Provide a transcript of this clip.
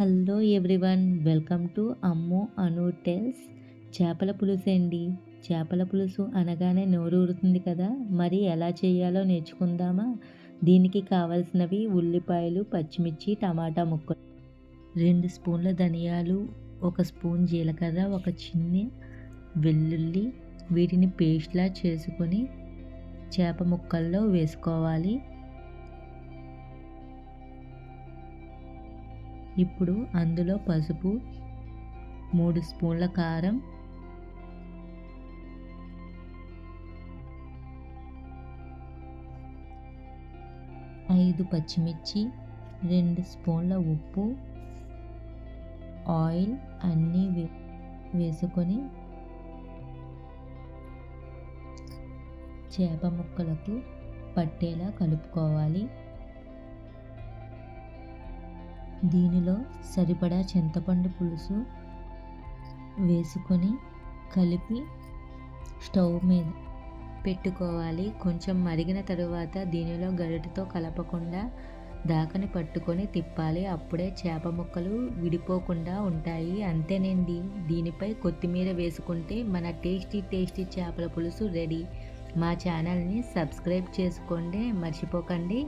Hello everyone welcome to Ammu Anu tells. చేపల పులుసు అండి. చేపల పులుసు అనగానే నోరు ఊరుతుంది కదా మరి ఎలా చేయాలో నేర్చుకుందామా? దీనికి కావలసినవి ఉల్లిపాయలు పచ్చిమిర్చి టమాటా ముక్కలు. రెండు స్పూన్ల ధనియాలు ఒక స్పూన్ జీలకర్ర ఒక చిన్న వెల్లుల్లి వీటిని పేస్ట్లా చేసుకొని చేప ముక్కల్లో వేసుకోవాలి. ఇప్పుడు అందులో పసుపు మూడు స్పూన్ల కారం ఐదు పచ్చిమిర్చి రెండు స్పూన్ల ఉప్పు ఆయిల్ అన్నీ వే వేసుకొని చేప ముక్కలకు పట్టేలా కలుపుకోవాలి. దీనిలో సరిపడా చింతపండు పులుసు వేసుకొని కలిపి స్టవ్ మీద పెట్టుకోవాలి. కొంచెం మరిగిన తరువాత దీనిలో గరిటతో కలపకుండా దాకని పట్టుకొని తిప్పాలి. అప్పుడే చేప ముక్కలు విడిపోకుండా ఉంటాయి. అంతేనండి. దీనిపై కొత్తిమీర వేసుకుంటే మన టేస్టీ టేస్టీ చేపల పులుసు రెడీ. మా ఛానల్ని సబ్స్క్రైబ్ చేసుకోండి. మర్చిపోకండి.